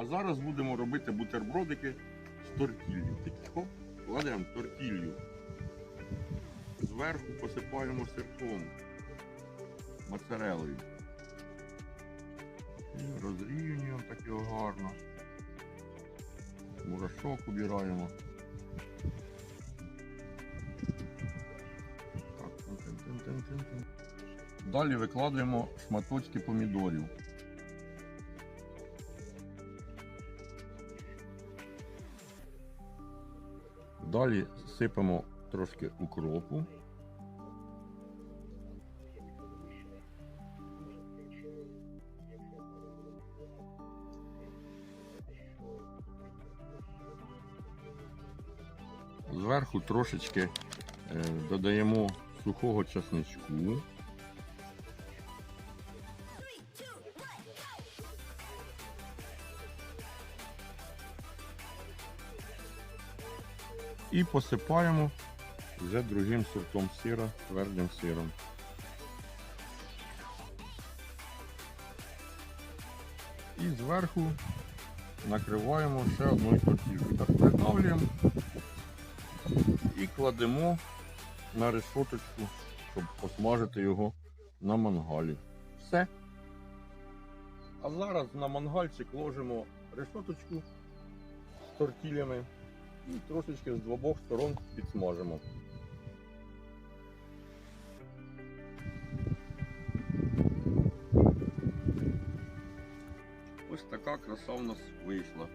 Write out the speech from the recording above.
А зараз будемо робити бутербродики з тортіллю. Хоп, кладемо тортіллю. Зверху посипаємо сирком, моцарелою. І розрівнюємо так його гарно. Мурашок убираємо. Далі викладаємо шматочки помідорів. Далі сипемо трошки укропу. Зверху трошечки е, додаємо сухого часничку. І посипаємо вже другим сортом сира, твердим сиром. І зверху накриваємо ще одною тортілкою. Так придавлюємо і кладемо на решоточку, щоб посмажити його на мангалі. Все. А зараз на мангальчик ложимо решоточку з тортілями і трошечки з обох сторон підсмажимо. Ось така краса у нас вийшла.